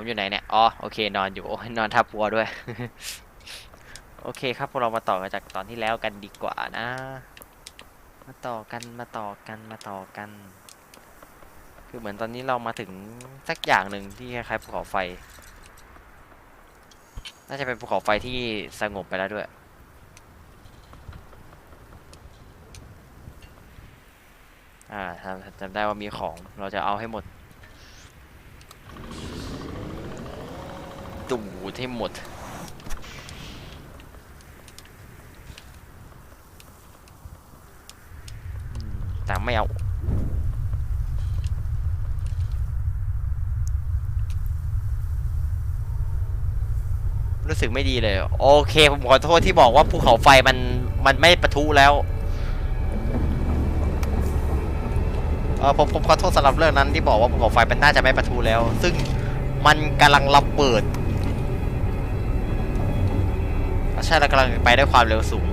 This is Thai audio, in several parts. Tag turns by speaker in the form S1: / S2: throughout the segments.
S1: ผมอยู่ไหนเนี่ย อ๋อ โอเค นอนอยู่ โอ้ยนอนทับวัวด้วย โอเคครับ พวกเรามาต่อกันจากตอนที่แล้วกันดีกว่านะ มาต่อกัน มาต่อกัน มาต่อกัน คือเหมือนตอนนี้เรามาถึงสักอย่างหนึ่งที่คล้ายๆภูเขาไฟ น่าจะเป็นภูเขาไฟที่สงบไปแล้วด้วยอ่าจำจำได้ว่ามีของ เราจะเอาให้หมด ดูดให้หมดอืมแต่ไม่เอารู้สึกไม่ดีเลย โอเค ผมขอโทษที่บอกว่าภูเขาไฟมันมันไม่ปะทุแล้วเออผมผมขอโทษสำหรับเรื่องนั้นที่บอกว่าภูเขาไฟมันน่าจะไม่ปะทุแล้ว ซึ่งมันกำลังระเบิด ช่แล้วกำลังไปด้วยความเร็วสูง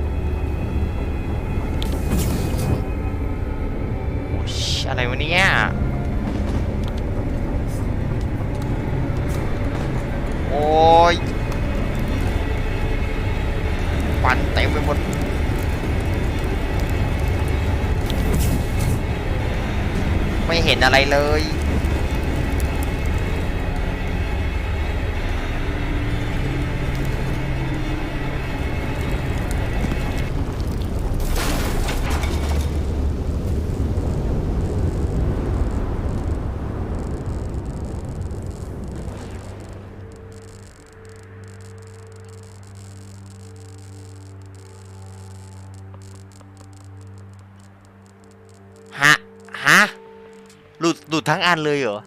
S1: โอ้ยอะไรวะเนี่ยโอ้ยปันเต็มไปหมดไม่เห็นอะไรเลย ฮะ ฮะ หลุดหลุด ทั้งอันเลยเหรอ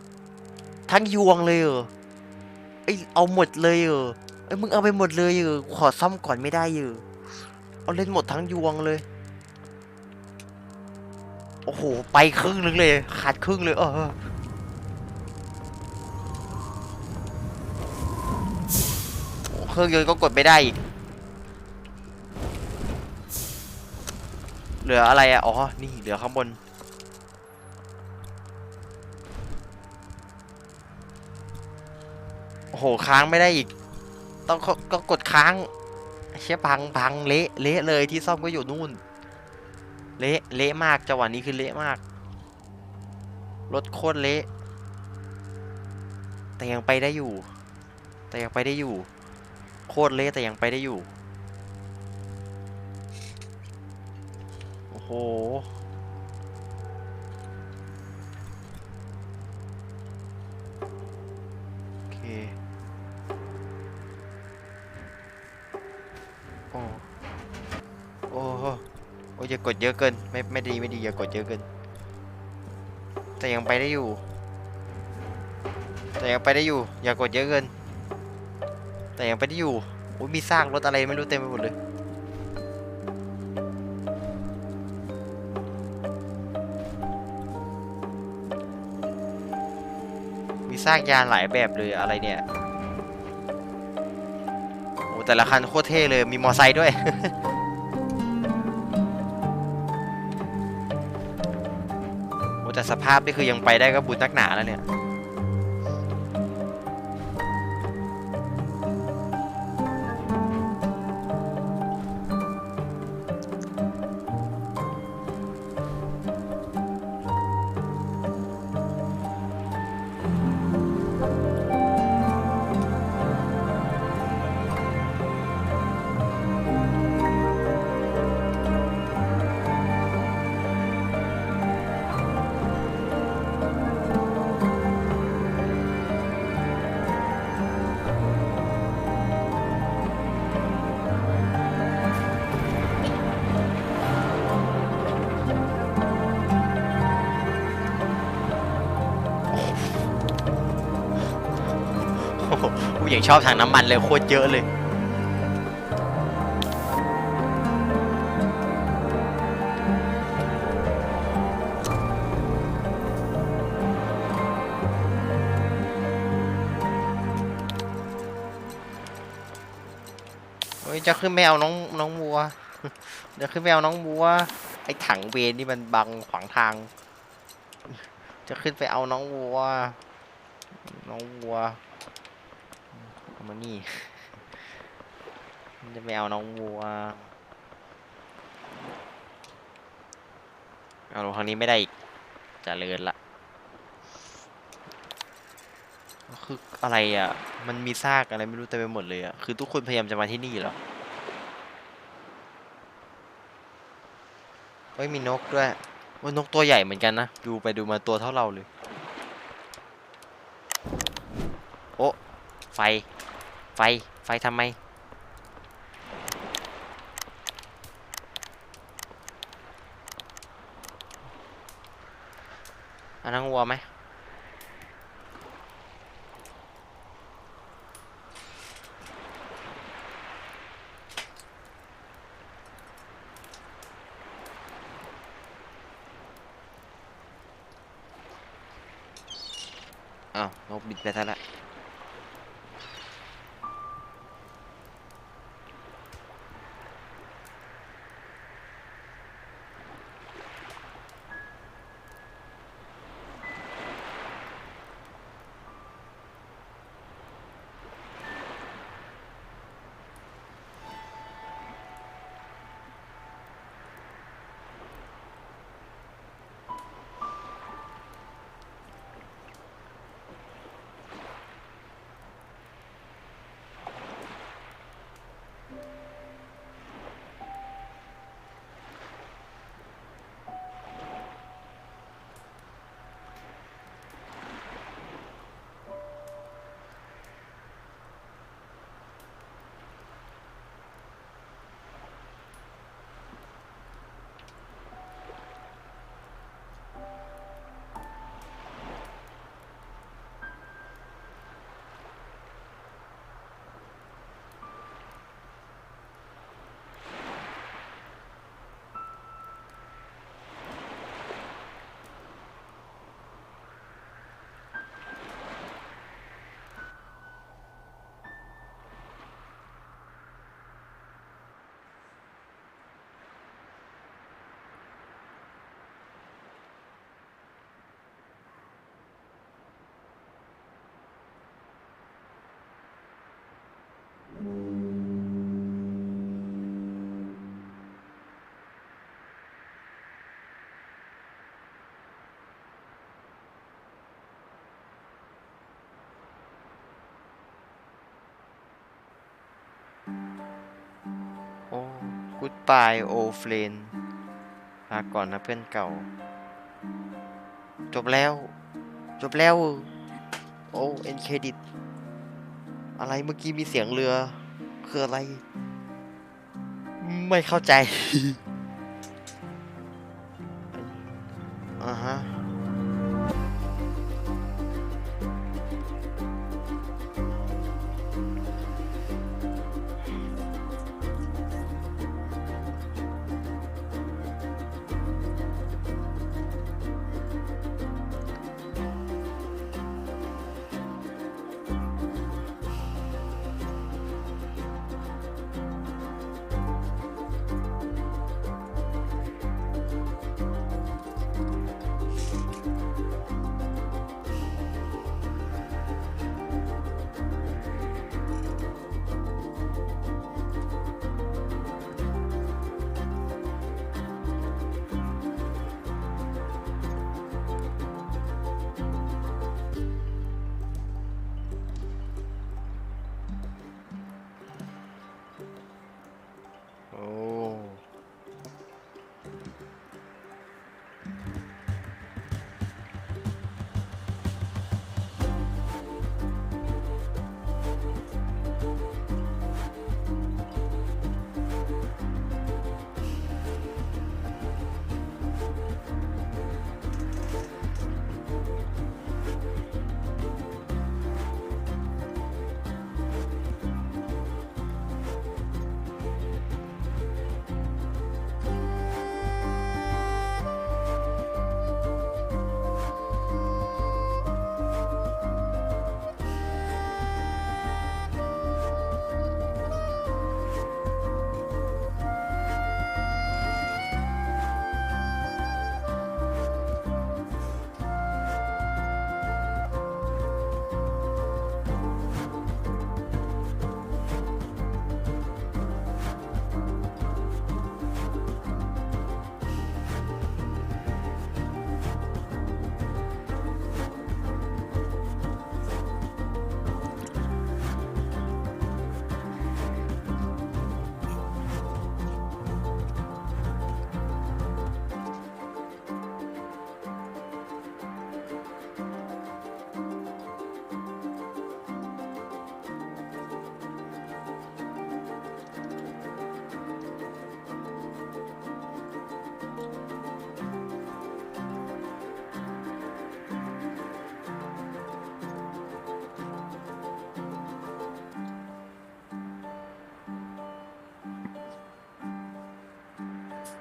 S1: ทั้งยวงเลยเหรอไอเอาหมดเลยเหรอไอมึงเอาไปหมดเลยเหรอขอซ่อมก่อนไม่ได้เหรอเอาเล่นหมดทั้งยวงเลย โอ้โห ไปครึ่งนึงเลย ขาดครึ่งเลย เออเครื่องยนต์ก็กดไม่ได้อีก เหลืออะไรอะอ๋อ นี่เหลือข้างบน โอ้โหค้างไม่ได้อีก ต้องก็ก็กดค้างเชี่ยพังพังเละเละเลยที่ซ่อมก็อยู่นู่น เละเละมากจังหวะนี้คือเละมากรถโคตรเละแต่ยังไปได้อยู่ แต่ยังไปได้อยู่ โคตรเละแต่ยังไปได้อยู่ โอ้โห กดเยอะเกิน ไม่ไม่ดีไม่ดีอย่ากดเยอะเกิน แต่ยังไปได้อยู่ แต่ยังไปได้อยู่ อย่ากดเยอะเกิน แต่ยังไปได้อยู่โอ้ยมีซากรถอะไรไม่รู้เต็มไปหมดเลยมีซากยานหลายแบบเลยอะไรเนี่ย โอ้แต่ละคันโคตรเท่เลย มีมอไซค์ด้วย แต่สภาพนี่คือยังไปได้ก็บุญนักหนาแล้วเนี่ย กูยังชอบถังน้ำมันเลยโคตรเยอะเลย เฮ้ย จะขึ้นไม่เอาน้องน้องวัว จะขึ้นไม่เอาน้องวัว ไอ้ถังเวนนี่มันบังขวางทาง จะขึ้นไปเอาน้องวัว น้องวัว เอามานี่ มันจะไม่เอาน้องวัว เอาลงทางนี้ไม่ได้อีกจะเลินละ คืออะไรอะ มันมีซากอะไรไม่รู้เต็มไปหมดเลยอะ คือทุกคนพยายามจะมาที่นี่เหรอ เฮ้ย มีนกด้วยว่านกตัวใหญ่เหมือนกันนะ ดูไปดูมาตัวเท่าเราเลย โอ้ไฟ ฟ ไฟทำไม อันนั้นวัวไหมอ้าวนกบินไปซะละ goodbye old friend ลาก่อนนะเพื่อนเก่า จบแล้ว จบแล้ว โอ้เอ็นเครดิต อะไรเมื่อกี้มีเสียงเรือ คืออะไร ไม่เข้าใจ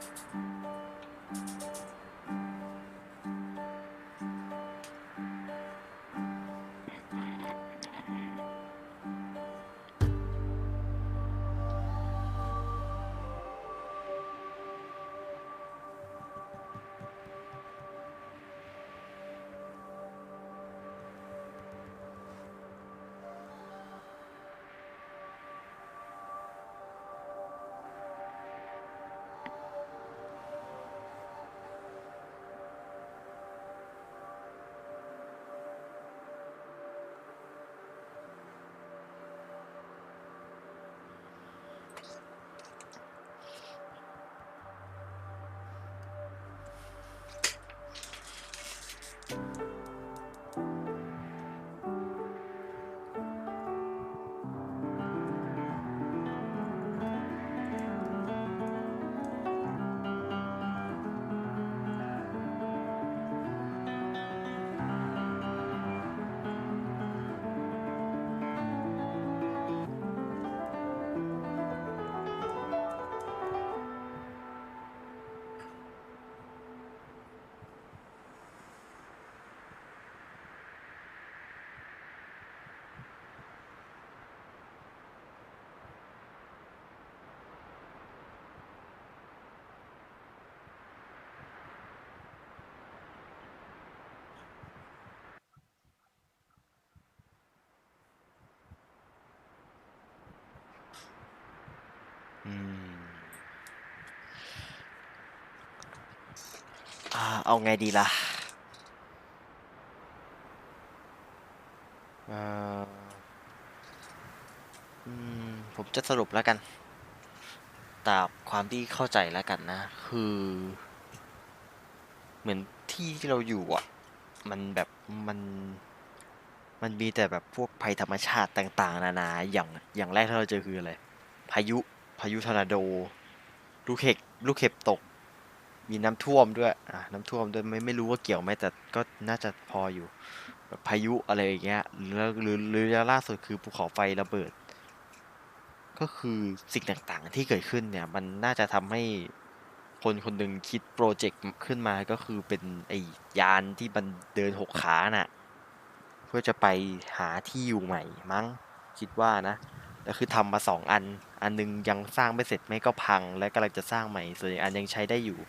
S1: Thank you. เอาไงดีล่ะผมจะสรุปแล้วกัน ตามความที่เข้าใจแล้วกันนะ คือ เหมือนที่ที่เราอยู่อะ มันแบบมันมันมีแต่แบบพวกภัยธรรมชาติต่าง ๆ นานา อย่างอย่างแรกที่เราเจอคืออะไร พายุ พายุทอร์นาโด ลูกเห็บลูกเห็บตก มีน้ำท่วมด้วยอะน้ำท่วมด้วยไม่ไม่รู้ว่าเกี่ยวไหมแต่ก็น่าจะพออยู่แบบพายุอะไรอย่างเงี้ยแล้วหรือหรือล่าสุดคือภูเขาไฟระเบิด ก็คือสิ่งต่างๆที่เกิดขึ้นเนี่ย มันน่าจะทำให้คนคนหนึ่งคิดโปรเจกต์ขึ้นมาก็คือเป็นไอ้ยานที่มันเดินหกขาน่ะ เพื่อจะไปหาที่อยู่ใหม่มั้งคิดว่านะ แต่คือทำมาสองอัน อันหนึงยังสร้างไม่เสร็จไม่ก็พัง และกำลังจะสร้างใหม่ ส่วนอีกอันยังใช้ได้อยู่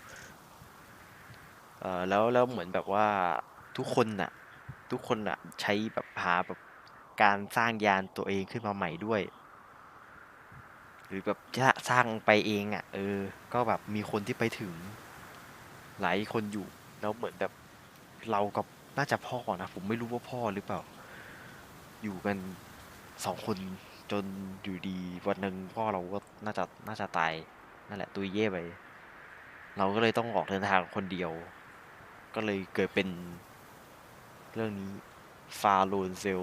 S1: เอ่อแล้วแล้วเหมือนแบบว่าทุกคนน่ะ ทุกคนน่ะ ใช้แบบหาแบบการสร้างยานตัวเองขึ้นมาใหม่ด้วย หรือแบบจะสร้างไปเองอะ เออ ก็แบบมีคนที่ไปถึง หลายคนอยู่ แล้วเหมือนแบบเรากับน่าจะพ่อนะ ผมไม่รู้ว่าพ่อหรือเปล่า อยู่กันสองคน จนอยู่ดีวันหนึ่งพ่อเราก็น่าจะน่าจะตายนั่นแหละตุยเย่ไป เราก็เลยต้องออกเดินทางคนเดียว ก็เลยเกิดเป็นเรื่องนี้ฟาโลนเซล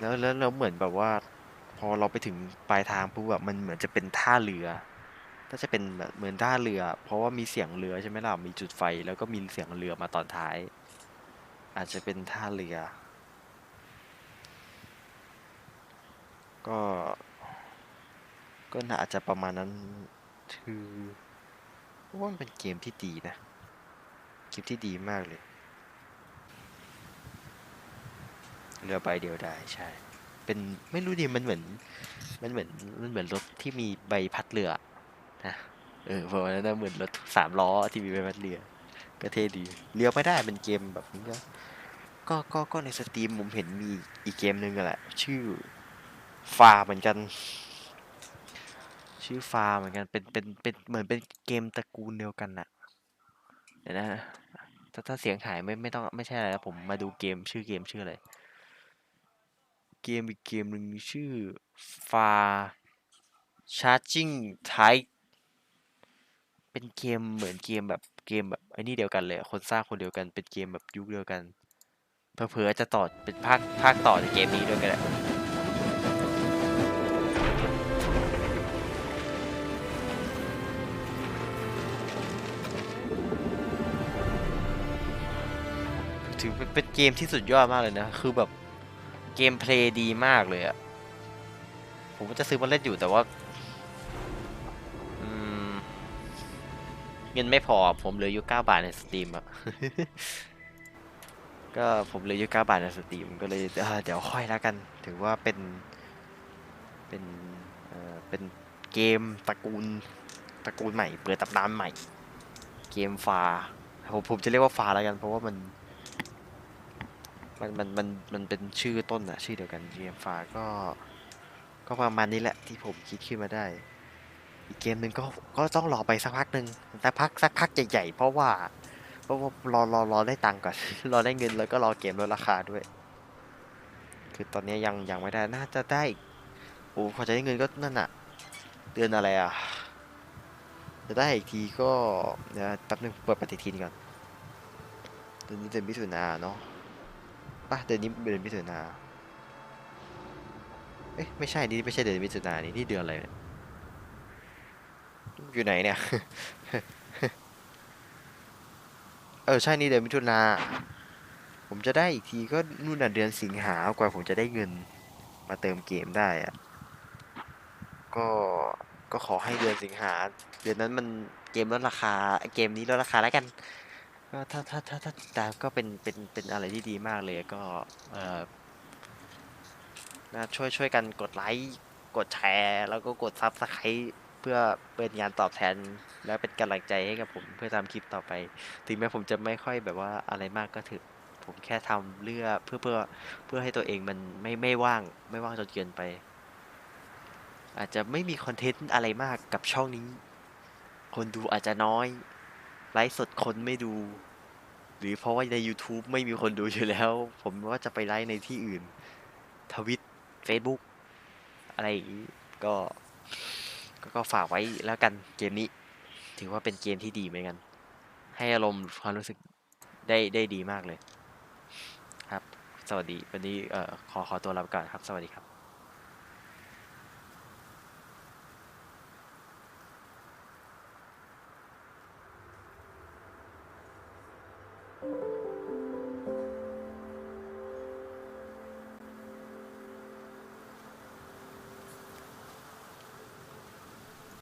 S1: แล้วแล้วแล้วเหมือนแบบว่า พอเราไปถึงปลายทางปุ๊บแบบมันเหมือนจะเป็นท่าเรือน่าจะเป็นแบบเหมือนท่าเรือ เพราะว่ามีเสียงเรือใช่ไหมล่ะมีจุดไฟแล้วก็มีเสียงเรือมาตอนท้าย อาจจะเป็นท่าเรือ ก็ ก็น่าจะประมาณนั้น คือว่ามันเป็นเกมที่ดีนะเกมที่ดีมากเลยเรือใบเดียวได้ใช่ เป็นไม่รู้ดิมันเหมือน มันเหมือนมันเหมือนรถที่มีใบพัดเรือนะเออประมาณนั้นนะเหมือนรถสามล้อที่มีใบพัดเรือ ก็เท่ดีเลี้ยวไม่ได้เป็นเกมแบบนี้ก็ก็ก็ในสตรีมผมเห็นมีอีกเกมหนึ่งแหละ ชื่อ ฟาเหมือนกัน ชื่อฟาเหมือนกันเป็นเป็นเป็นเหมือนเป็นเกมตระกูลเดียวกันน่ะเดี๋ยวนะถ้าถ้าเสียงหายไม่ไม่ต้องไม่ใช่อะไรนะผมมาดูเกมชื่อเกมชื่ออะไรเกมอีกเกมหนึ่งชื่อ Far Charging Tide เป็นเกมเหมือนเกมแบบเกมแบบไอ้นี่เดียวกันเลยคนสร้างคนเดียวกันเป็นเกมแบบยุคเดียวกันเผลอๆจะต่อเป็นภาคภาคต่อในเกมนี้ด้วยกันแหละ ถือเป็นเกมที่สุดยอดมากเลยนะ คือแบบเกมเพลย์ดีมากเลยอะผมก็จะซื้อมาเล่นอยู่แต่ว่าเงินไม่พอผมเหลืออยู่ 9 บาทในสตรีมอะก็ผมเหลืออยู่ 9 บาทในสตรีมก็เลยเดี๋ยวค่อยแล้วกัน ถือว่าเป็นเป็นเอ่อเป็นเกมตระกูลตระกูลใหม่ เปิดตำนานใหม่ เกมฟาผมผมจะเรียกว่าฟาแล้วกัน เพราะว่ามัน มันมันมันมันเป็นชื่อต้นอะชื่อเดียวกันเกมฟาก็ ก็ประมาณนี้แหละที่ผมคิดขึ้นมาได้ อีกเกมหนึ่งก็ก็ต้องรอไปสักพักหนึ่งสักพักสักพักใหญ่ๆเพราะว่าเพราะว่ารอรอรอได้ตังค์ก่อน รอได้เงินแล้วก็รอเกมลดราคาด้วย คือตอนนี้ยังยังไม่ได้น่าจะได้โอ้พอจะได้เงินก็นั่นอะเดือนอะไรอะจะได้อีกทีก็เดี๋ยวแป๊บนึงเปิดปฏิทินก่อนเดือนนี้เดือนมิถุนาเนาะ ป่ะเดือนนี้เดือนมิถุนาเอ๊ะไม่ใช่นี่ไม่ใช่เดือนมิถุนานี่นี่เดือนอะไรเนี่ยอยู่ไหนเนี่ย เออใช่นี่เดือนมิถุนาผมจะได้อีกทีก็นู่นน่ะเดือนสิงหากว่าผมจะได้เงินมาเติมเกมได้อะก็ก็ขอให้เดือนสิงหาเดือนนั้นมันเกมลดราคาเกมนี้ลดราคาแล้วกัน ก็ถ้าถ้าถ้าถ้าแต่ก็เป็นเป็นเป็นอะไรที่ดีมากเลยก็เออนะช่วยช่วยกันกดไลค์กดแชร์ แล้วก็กดซับสไครต์เพื่อเป็นงานตอบแทน และเป็นกำลังใจให้กับผมเพื่อทำคลิปต่อไป ถึงแม้ผมจะไม่ค่อยแบบว่าอะไรมากก็ถึงผมแค่ทำเพื่อเพื่อเพื่อเพื่อให้ตัวเองมันไม่ไม่ว่าง ไม่ว่างจนเกินไป อาจจะไม่มีคอนเทนต์อะไรมากกับช่องนี้ คนดูอาจจะน้อย ไลฟ์สดคนไม่ดู หรือเพราะว่าใน YouTube ไม่มีคนดูอยู่แล้ว ผมว่าจะไปไลฟ์ในที่อื่น ทวิต Facebook อะไรอย่างนี้ก็ก็ก็ฝากไว้แล้วกันเกมนี้ ถือว่าเป็นเกมที่ดีเหมือนกัน ให้อารมณ์ความรู้สึกได้ได้ดีมากเลย ครับ สวัสดีวันนี้เอ่อขอขอตัวลาไปก่อนครับ สวัสดีครับ